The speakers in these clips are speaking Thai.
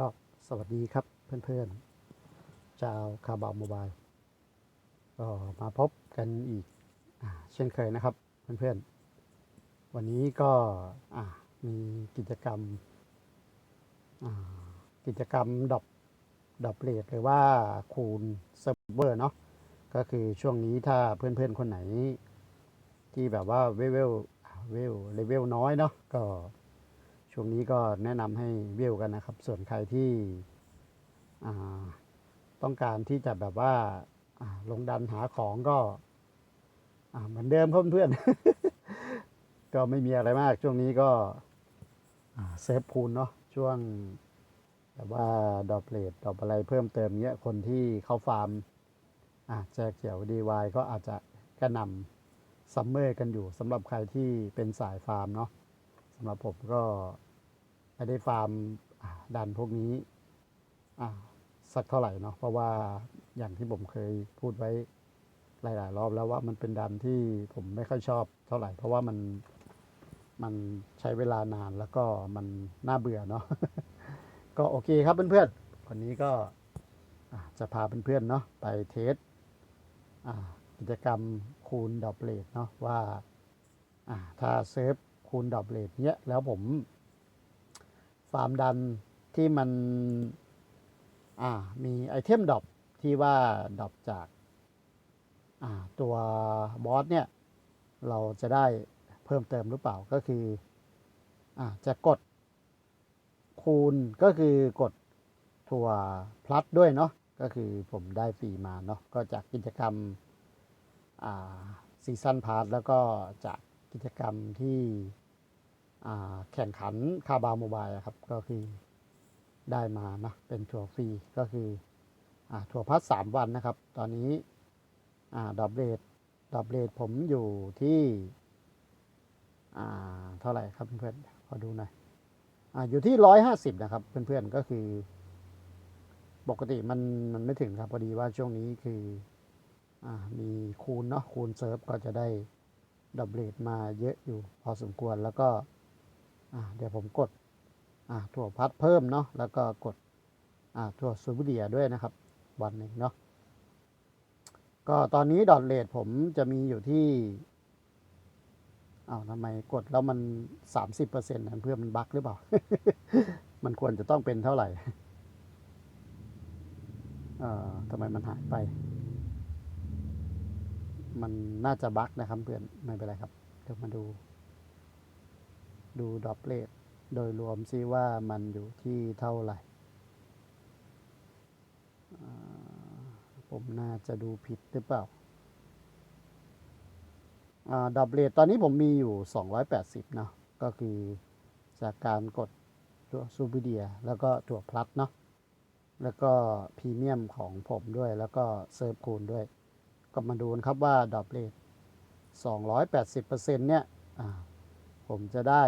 ก็สวัสดีครับเพื่อนๆชาวคาบาวโมบายก็มาพบกันอีกอเช่นเคยนะครับเพื่อนๆ วันนี้ก็มีกิจกรรมกิจกรรมดรอปดรอปเลทหรือว่าคูณเซิร์ฟเวอร์เนาะก็คือช่วงนี้ถ้าเพื่อนๆ คนไหน ที่แบบว่าเวเวลเวลเลเวลน้อยเนาะก็ ช่วงนี้ก็แนะนำให้เวกันนะครับ ส่วนใครที่ต้องการที่จะแบบว่าลงดันหาของก็เหมือนเดิมเพื่อนๆ ก็ไม่มีอะไรมาก ช่วงนี้ก็เซฟคูณเนาะช่วงแบบว่าดอปเลดดอปอะไรเพิ่มเติมเนี้ยคนที่เข้าฟาร์มอาแจกเขียวดีวก็อาจจะกระนำซัมเมอร์กันอยู่สำหรับใครที่เป็นสายฟาร์มเนาะสำหรับผมก็ ไม่ได้ฟาร์มดันพวกนี้สักเท่าไหร่เนาะเพราะว่าอย่างที่ผมเคยพูดไว้หลาย ๆ รอบแล้วว่ามันเป็นดันที่ผมไม่ค่อยชอบเท่าไหร่ เพราะว่ามันมันใช้เวลานานแล้วก็มันน่าเบื่อเนาะก็โอเคครับเพื่อนๆวันนี้ก็จะพาเพื่อนๆเนาะไปเทสกิจกรรมคูณดอปเลทเนาะว่าถ้าเซฟคูณดอปเลทเนี้ยแล้วผม ฟามดันที่มันอ่ามีไอเทมดรอปที่ว่าดรอปจากอ่าตัวบอสเนี่ย เราจะได้เพิ่มเติมหรือเปล่าก็คืออ่าจะกดคูณก็คือกดตัวพลัสด้วยเนาะก็คือผมได้ฟรีมาเนาะก็จากกิจกรรมอ่าซีซันพาร์แล้วก็จากกิจกรรมที่ แข่งขันคาบาวโมบายครับ ก็คือได้มานะเป็นทัวร์ฟรีก็คืออทัวร์พัสสามวันนะครับ ตอนนี้ดอบเลทดอบเลทผมอยู่ที่เท่าไหร่ครับเพื่อนๆขอดูหน่อยออยู่ที่ร้อยห้าสิบนะครับ เพื่อนๆก็คือ ปกติมันมันไม่ถึงครับพอดีว่าช่วงนี้คืออมีคูณเนาะคูณเซิร์ฟก็จะได้ดับเบิลมาเยอะอยู่พอสมควรแล้วก็ เดี๋ยวผมกดถั่วพัดเพิ่มเนาะแล้วก็กดถั่วซูบูเดียด้วยนะครับ วันหนึ่งเนาะก็ตอนนี้ดอทเลทผมจะมีอยู่ที่อ้าวทำไมกดแล้วมัน30%นะเพื่อมันบั๊กหรือเปล่า มันควรจะต้องเป็นเท่าไหร่เอ่อทำไมมันหายไป มันน่าจะบั๊กนะครับเพื่อนไม่เป็นไรครับ เดี๋ยวมาดู ดูดอปเลทโดยรวมซิว่ามันอยู่ที่เท่าไหร่ ผมน่าจะดูผิดหรือเปล่าดอปเลทตอนนี้ผมมีอยู่ 280 เนาะก็คือจากการกดตัวซูบิเดีย แล้วก็ตัวพลัสเนาะแล้วก็พรีเมียมของผมด้วยแล้วก็เซิร์ฟคูณด้วย ก็มาดูนะครับว่าดอปเลท280%เนี่ยอ่า ผมจะได้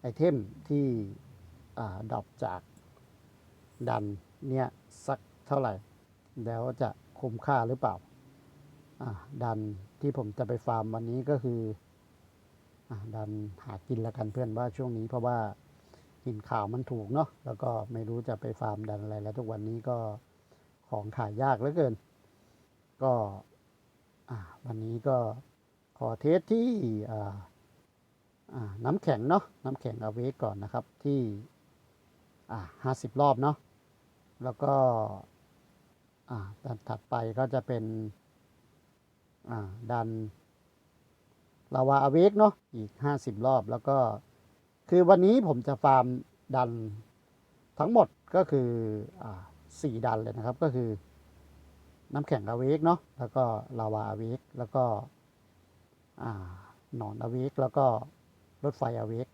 ไอเทมที่ดรอปจากดันเนี่ยสักเท่าไหร่ แล้วจะคุ้มค่าหรือเปล่า ดันที่ผมจะไปฟาร์มวันนี้ก็คืออดันหากินละกันเพื่อนว่าช่วงนี้เพราะว่ากินข่าวมันถูกเนาะแล้วก็ไม่รู้จะไปฟาร์มดันอะไรแล้วทุกวันนี้ก็ของขายยากเหลือเกิน ก็วันนี้ก็ ขอเทสที่อ่าอ่าน้ำแข็งเนาะน้ำแข็งเอาเวกก่อนนะครับที่ห้าสิบรอบเนาะแล้วก็อ่าดันถัดไปก็จะเป็นดันลาวาอเวกเนาะอีกห้าสิบรอบแล้วก็คือวันนี้ผมจะฟาร์มดันทั้งหมดก็คืออ่าสี่ดันเลยนะครับก็คือน้ำแข็งอเวกเนาะแล้วก็ลาวาอเวกแล้วก็ นอนอเวกแล้วก็รถไฟอเวก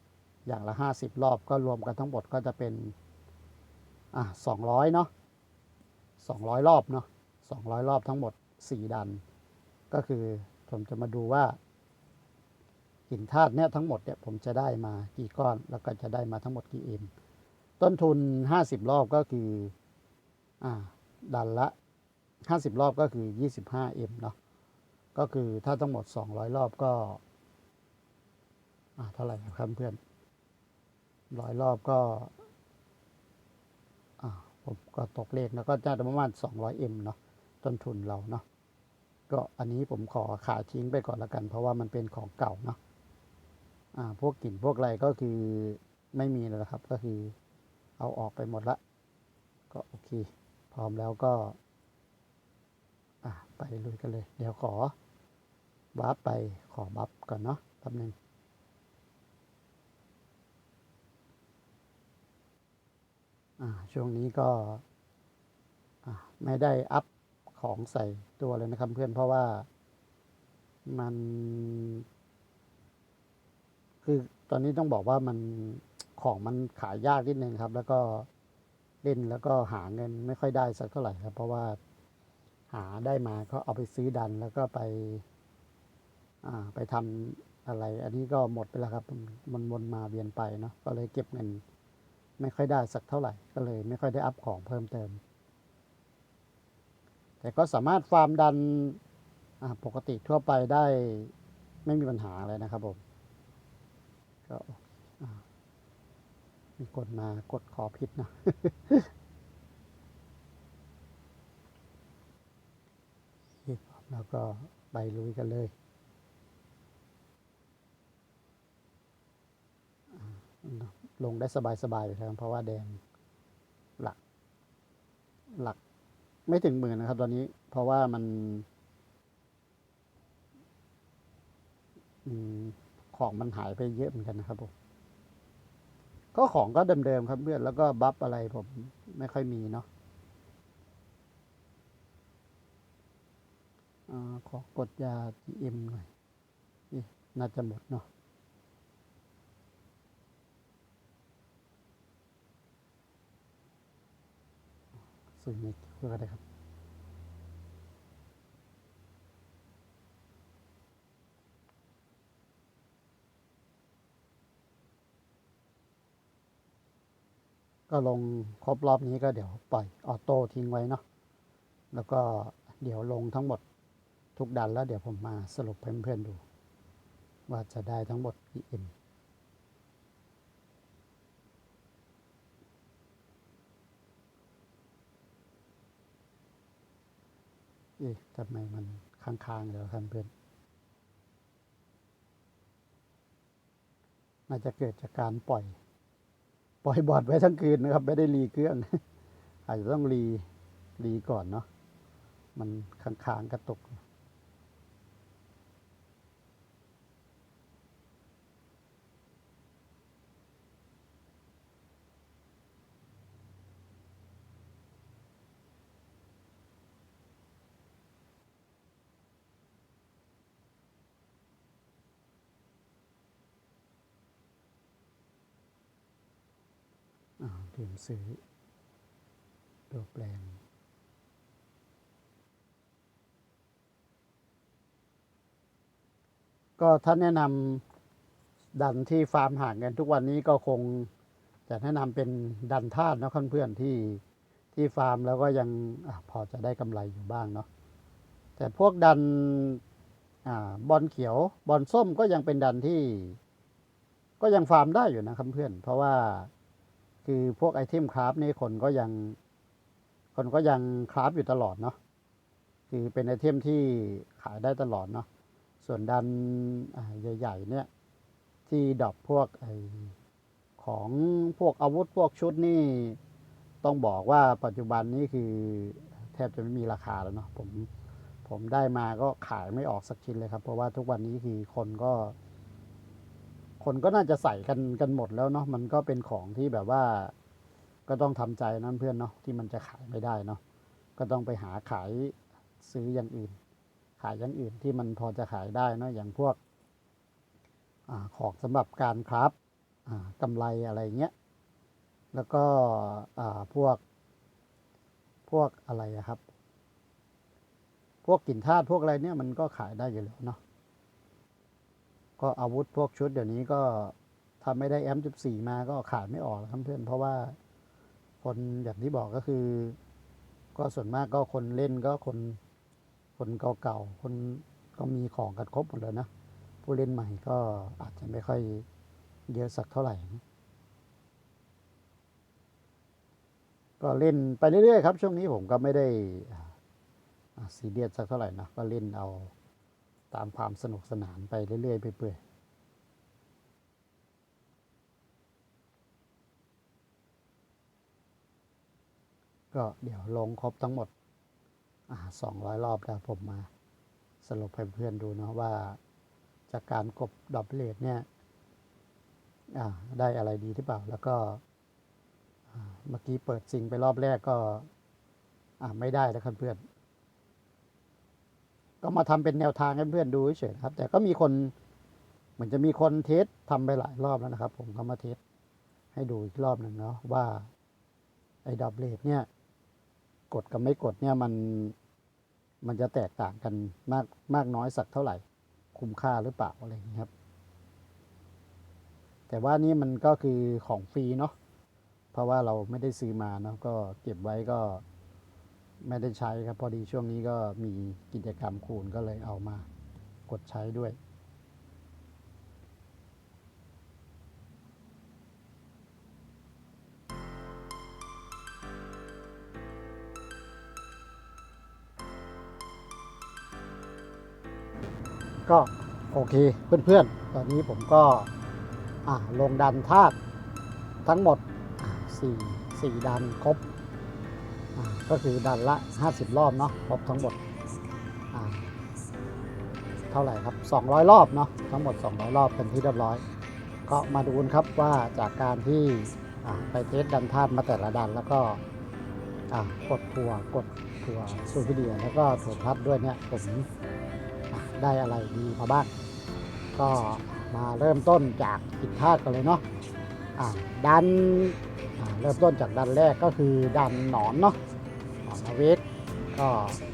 อย่างละห้าสิบรอบก็รวมกันทั้งหมดก็จะเป็นอ่าสองร้อยเนาะสองร้อยรอบเนาะสองร้อยรอบทั้งหมดสี่ดัน ก็คือผมจะมาดูว่าหินธาตุเนี่ยทั้งหมดเนี่ยผมจะได้มากี่ก้อน แล้วก็จะได้มาทั้งหมดกี่เอ็มต้นทุนห้าสิบรอบก็คืออ่าดันละห้าสิบรอบก็คือยี่สิบห้าเอ็มเนาะ ก็คือถ้าทั้งหมดสองร้อยรอบก็อ่าเท่าไหร่ครับเพื่อนร้อยรอบก็ผมก็ตกเลขแล้วก็จะประมาณ 200M เนาะต้นทุนเราเนาะก็อันนี้ผมขอขายทิ้งไปก่อนละกัน เพราะว่ามันเป็นของเก่าเนาะอ่าพวกกลิ่นพวกอะไรก็คือไม่มีแล้วครับ ก็คือเอาออกไปหมดละ ก็โอเค พร้อมแล้วก็ อะไปลุยกันเลย เดี๋ยวขอ วาร์ปไปขอบัฟก่อนเนาะแป๊บนึงช่วงนี้ก็ไม่ได้อัพของใส่ตัวเลยนะครับเพื่อนเพราะว่ามัน คือตอนนี้ต้องบอกว่ามันของมันขายยากนิดนึงครับ แล้วก็เล่นแล้วก็หาเงินไม่ค่อยได้สักเท่าไหร่ครับ เพราะว่าหาได้มาก็เอาไปซื้อดันแล้วก็ไป ไปทำอะไร อันนี้ก็หมดไปแล้วครับ มันวนมาเวียนไปเนาะก็เลยเก็บเงิน ไม่ค่อยได้สักเท่าไหร่ ก็เลยไม่ค่อยได้อัพของเพิ่มเติม แต่ก็สามารถฟาร์มดันปกติทั่วไปได้ไม่มีปัญหาอะไรนะครับผมก็มีคนมากดขอผิดนะแล้วก็ไปลุยกันเลยอ่า ลงได้สบายๆอยู่ครับ เพราะว่าแดงหลัก หลักไม่ถึงหมื่นนะครับ ตอนนี้เพราะว่ามันอของมันหายไปเยอะเหมือนกันนะครับผมก็ของก็เดิมๆครับเพื่อนแล้วก็บัฟอะไรผมไม่ค่อยมีเนาะอาขอกดยา GM หน่อยน่าจะหมดเนาะ ซื้อในคิวก็ได้ครับก็ลงครบรอบนี้ก็เดี๋ยวปล่อยออโต้ทิ้งไว้เนาะ แล้วก็เดี๋ยวลงทั้งหมดทุกดันแล้วเดี๋ยวผมมาสรุปเพื่อนๆดู ว่าจะได้ทั้งหมดกี่เอ็ม เอ๊ะทำไมมันค้างๆแล้วท่านเพื่อนน่าจะเกิดจากการปล่อย ปล่อยบอดไว้ทั้งคืนนะครับ ไม่ได้รีเครื่อง อาจจะต้องรีรีก่อนเนาะมันค้างๆกระตุก อ่าลืมซื้อ ตัวแปลงก็ถ้าแนะนำดันที่ฟาร์มห่าเงินทุกวันนี้ก็คงจะแนะนำเป็นดันธาตุนะเพื่อนๆที่ที่ฟาร์มแล้วก็ยังอพอจะได้กำไรอยู่บ้างเนาะแต่พวกดันอบอลเขียวบอลส้มก็ยังเป็นดันที่ ก็ยังฟาร์มได้อยู่นะครับเพื่อนเพราะว่า คือพวกไอเทมคราฟนี่คนก็ยัง คนก็ยังคราฟอยู่ตลอดเนาะคือเป็นไอเทมที่ขายได้ตลอดเนาะส่วนดันใหญ่ๆเนี่ยที่ดรอปพวกไอของพวกอาวุธพวกชุดนี่ ต้องบอกว่าปัจจุบันนี้คือแทบจะไม่มีราคาแล้วเนาะผมผมได้มาก็ขายไม่ออกสักชิ้นเลยครับ เพราะว่าทุกวันนี้คือคนก็ คนก็น่าจะใส่กันกันหมดแล้วเนาะมันก็เป็นของที่แบบว่า ก็ต้องทำใจนั่นเพื่อนเนาะที่มันจะขายไม่ได้เนาะก็ต้องไปหาขายซื้ออย่างอื่น ขายอย่างอื่นที่มันพอจะขายได้เนาะอย่างพวกอของสำหรับการคราฟอ่ากำไรอะไรเงี้ยแล้วก็พวกพวกอะไรครับ พวกกลิ่นธาตุพวกอะไรเนี่ยมันก็ขายได้อยู่แล้วเนาะ ก็อาวุธพวกชุดเดี๋ยวนี้ก็ทำไม่ได้แอมจุดสี่มาก็ขายไม่ออกครับเพื่อนเพราะว่าคนอย่างที่บอกก็คือ ก็ส่วนมากก็คนเล่นก็คนคนเก่าๆคนก็มีของกันครบหมดแล้วนะผู้เล่นใหม่ก็อาจจะไม่ค่อยเยอะสักเท่าไหร่ ก็เล่นไปเรื่อยๆครับ ช่วงนี้ผมก็ไม่ได้ซีเรียสสักเท่าไหร่นะก็เล่นเอา ตามความสนุกสนานไปเรื่อยๆไปเปื่อยๆก็เดี๋ยวลงครบทั้งหมดสองร้อยรอบแล้วผมมาสรุปให้เพื่อนดูเนาะว่า จากการกบดอบเลดเนี่ยอ่าได้อะไรดีหรือเปล่า แล้วก็เมื่อกี้เปิดซิงไปรอบแรกก็อ่าไม่ได้นะครับเพื่อน ก็มาทำเป็นแนวทางให้เพื่อนดูเฉยๆครับ แต่ก็มีคนเหมือนจะมีคนเทสทำไปหลายรอบแล้วนะครับ ผมก็มาเทสให้ดูอีกรอบหนึ่งเนาะว่าไอ้ดอบเลดเนี่ย กดกับไม่กดเนี่ยมันมันจะแตกต่างกันมากมากน้อยสักเท่าไหร่ คุ้มค่าหรือเปล่าอะไรอย่างนี้ครับ แต่ว่านี่มันก็คือของฟรีเนาะเพราะว่าเราไม่ได้ซื้อมาเนาะก็เก็บไว้ก็ ไม่ได้ใช้ครับ พอดีช่วงนี้ก็มีกิจกรรมคูณก็เลยเอามากดใช้ด้วย ก็โอเคเพื่อนๆ ตอนนี้ผมก็อ่าลงดันธาตุทั้งหมดอ่าสี่สี่ดันครบ ก็คือดันละ 50 รอบเนาะครบทั้งหมดเท่าไหร่ครับ 200 รอบเนาะทั้งหมด 200 รอบเป็นที่เรียบร้อย ก็มาดูนครับว่าจากการที่ไปเทสดันธาตุมาแต่ละดันแล้วก็กดทัวกดทัวซูวิเดียแล้วก็ถั่วพัดด้วยเนี่ยผมได้อะไรดีมาบ้างก็มาเริ่มต้นจากผิดพลาดกันเลยเนาะะดัน เริ่มต้นจากดันแรกก็คือดันหนอนเนาะหนอนนาเวสก็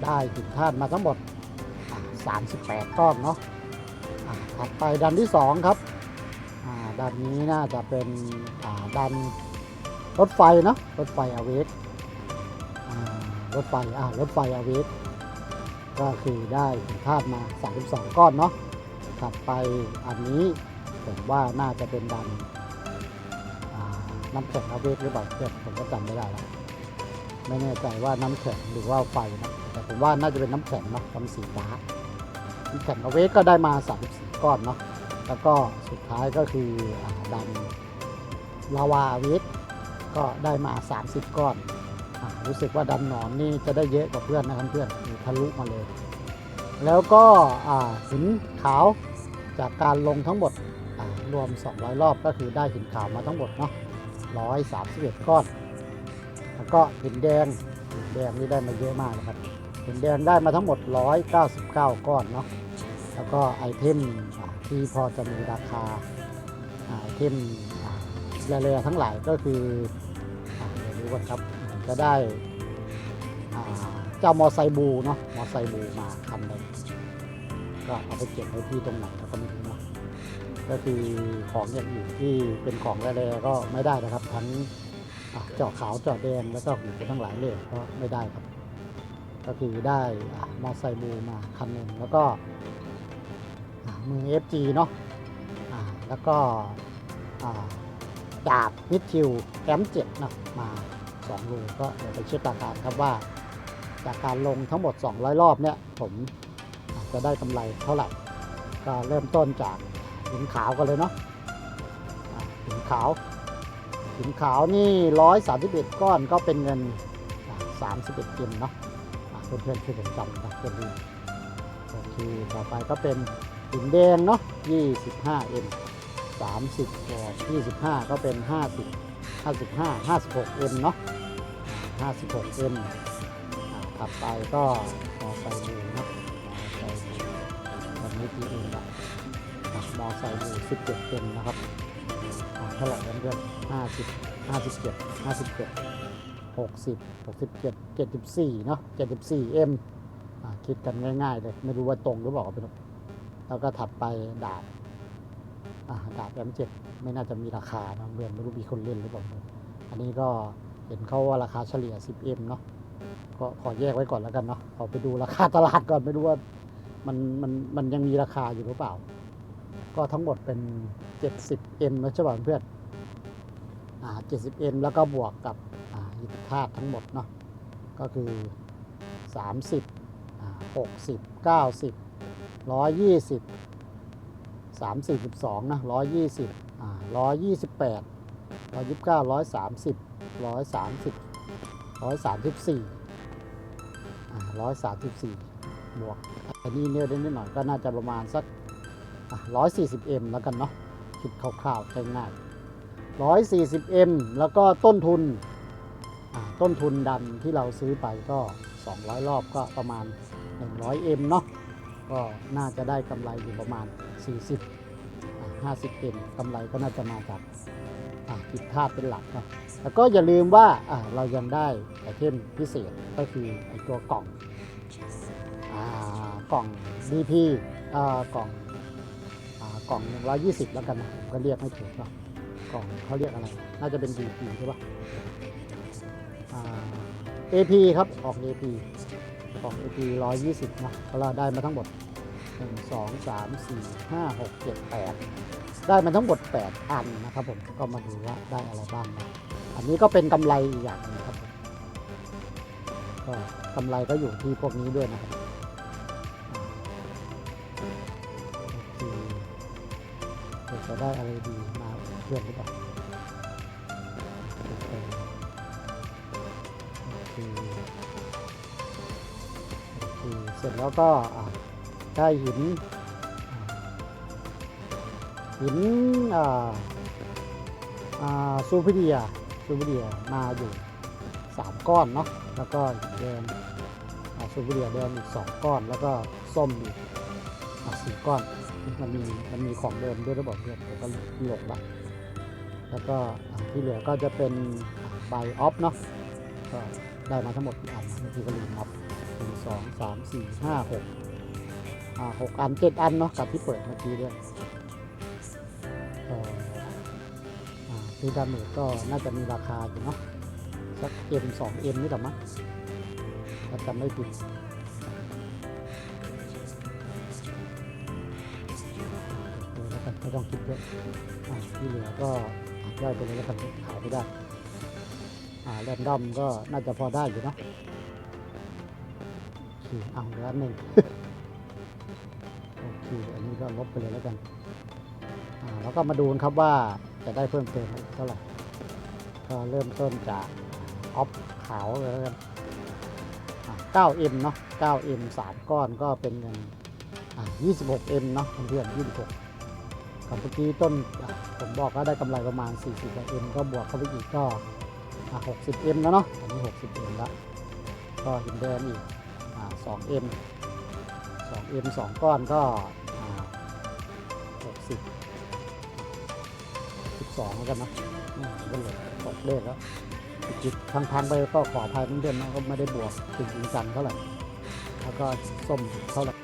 ได้ผิดพลาดมาทั้งหมด 38 ก้อนเนาะะถัดไปดันที่ 2 ครับอะดันนี้น่าจะเป็นอะดันรถไฟเนาะรถไฟอเวสอ่ารถไฟอ่ารถไฟอเวสก็คือได้ผิดพลาดมา 32 ก้อนเนาะถัดไปอันนี้ผมว่าน่าจะเป็นดัน น้ำแข็งอาเวทหรือเปล่าเพื่อนผมก็จำไม่ได้แล้วไม่แน่ใจว่าน้ำแข็งหรือว่าไฟนะแต่ผมว่าน่าจะเป็นน้ำแข็งเนาะทำสีฟ้าน้ำแข็งอาเวทก็ได้มา34ก้อนเนาะแล้วก็สุดท้ายก็คือดันลาวาอาเวทก็ได้มา 30 ก้อนอรู้สึกว่าดันหนอนนี่จะได้เยอะกว่าเพื่อนนะครับเพื่อนทะลุมาเลย แล้วก็หินขาวจากการลงทั้งหมดรวม 200 รอบก็คือได้หินขาวมาทั้งหมดเนาะ 131 ก้อน แล้วก็หินแดงหินแดงนี่ได้มาเยอะมากนะครับหินแดงได้มาทั้งหมด 199 ก้อนเนาะแล้วก็ไอเทมที่พอจะมีราคาไอเทมอ่าแร่ๆทั้งหลายก็คืออ่าเดี๋ยวดูกันครับจะได้เจ้ามอไซค์บูเนาะมอไซค์บูมาคันหนึ่งก็เอาไปเก็บไว้ที่ตรงไหนเราก็ไม่รู้เนาะก็คือของอย่างอื่นที่เป็นของแร่ๆก็ไม่ได้นะครับ ทั้งเจาะขาวเจาะแดงแล้วก็หูทั้งหลายเลยก็ไม่ได้ครับ ก็คือได้มอไซค์บูมาคันหนึ่งแล้วก็อะมือ FG เนาะแล้วก็ดาบมิดทิวแคมเจ็ดเนาะมา2รูก็เดี๋ยวไปเช็คราคาครับว่า จากการลงทั้งหมด 200 รอบเนี่ยผมจะได้กำไรเท่าไหร่ ก็เริ่มต้นจากหินขาวกันเลยเนาะอะหินขาว หินขาวนี่131ก้อนก็เป็นเงินอะ31เกมเนาะอะเพื่อนๆช่วยผมจำนะเพื่อนดูโอเคต่อไปก็เป็นหินแดงเนาะ25 m 30บวก25ก็เป็น50 55 56 m เนาะ56 m อ่าถัดไปก็มอไซค์บูเนะมอไซค์บูแบบนี้ทีเองละอะมอไซค์บู17 m นะครับ อ่าเท่าไหร่เพื่อนๆ50 57 57 60 67 74เจ็ดเจ็ดสิบสี่เนาะ74 m อ่าคิดกันง่ายๆเลย ไม่รู้ว่าตรงหรือเปล่าเป็นแล้วก็ถัดไปดาบอ่าดาบแอมเจ็ดไม่น่าจะมีราคานะเพื่อนไม่รู้มีคนเล่นหรือเปล่าอันนี้ก็เห็นเขาว่าราคาเฉลี่ย 10M เนาะก็ขอแยกไว้ก่อนแล้วกันเนาะขอไปดูราคาตลาดก่อนไม่รู้ว่ามันมันมันยังมีราคาอยู่หรือเปล่า ก็ทั้งหมดเป็น 70M นะใช่ป่ะเพื่อนอ่า 70M แล้วก็บวกกับอ่าหินธาตุทั้งหมดเนาะก็คือ 30อ่า60 90 120 342นะ120อ่า128 129 130 130 134อ่า134 บวกอันนี้เนี่ยได้นิดหน่อยก็น่าจะประมาณสัก 140m แล้วกันเนาะคิดคร่าวๆง่ายๆ 140m แล้วก็ต้นทุนต้นทุนดันที่เราซื้อไปก็ 200 รอบก็ประมาณ 100m เนาะก็น่าจะได้กำไรอยู่ประมาณ 40อ่า 50m กำไรก็น่าจะมาจากผิดพลาดเป็นหลักนะแล้วก็อย่าลืมว่าเรายังได้ไอเทมพิเศษก็คือไอตัวกล่องอกล่อง DP อ่า กล่องอ่ากล่อง120แล้วกันนะผมก็เรียกไม่ถูกเนาะกล่องเขาเรียกอะไร น่าจะเป็น DP ใช่ปะอ่า AP ครับ ออก AP กล่อง AP 120นะเราได้มาทั้งหมด1 2 3 4 5 6 7 8ได้มาทั้งหมด8อันนะครับผมก็มาดูว่าได้อะไรบ้างนะอันนี้ก็เป็นกำไรอีกอย่างหนึงครับผมก็กำไรก็อยู่ที่พวกนี้ด้วยนะครับ ได้อะไรดีมาเพื่อนหรือเปล่าโอเคโอเคเสร็จแล้วก็ได้หินหินซูเปอร์เดียซูเปอร์เดียมาอยู่สามก้อนเนาะแล้วก็หินแดงซูเปอร์เดียแดงอีกสองก้อนแล้วก็ส้มอีก สี่ก้อน มันมีมันมีของเดิมด้วยหรือเปล่าเพื่อนผมก็หลงละแล้วก็ที่เหลือก็จะเป็นใบออฟเนาะก็ได้มาทั้งหมดกี่อันนี้ก็ลืมนับหนึ่งสองสามสี่ห้าหกอ่าหกอันเจ็ดอันเนาะกับที่เปิดเมื่อกี้ด้วยอ่าคือดาเมจก็น่าจะมีราคาอยู่เนาะสักเอ็มสองเอ็มนี่แหละมั้งถ้าจำไม่ผิด ไม่ต้องคิดเยอะที่เหลือก็ย่อยไปเลยแล้วกันขายไม่ได้แรนดอมก็น่าจะพอได้อยู่เนาะโอเคเอาเหลืออันหนึ่งโอเคอันนี้ก็ลบไปเลยแล้วกันแล้วก็มาดูนครับว่าจะได้เพิ่มเติมเท่าไหร่ก็เริ่มต้นจากออฟขาวเลยแล้วกัน 9M เนาะ 9M 3 ก้อนก็เป็นเงิน 26M เนาะเพื่อนๆ26 กับเมื่อกี้ต้นผมบอกว่าได้กำไรประมาณ 40 m ก็บวกเข้าไปอีกก็อะ 60m แล้วเนาะอันนี้ 60m แล้วก็หินแดงอีกอ่า 2m 2m 2ก้อนก็ 60 12แล้วกันนะอืมก็เหลือตกเลขแล้วจิตทางๆไปก็ขออภัยเพื่อนๆนะก็ไม่ได้บวกจริงจังเท่าไหร่แล้วก็ส้มเท่าไหร่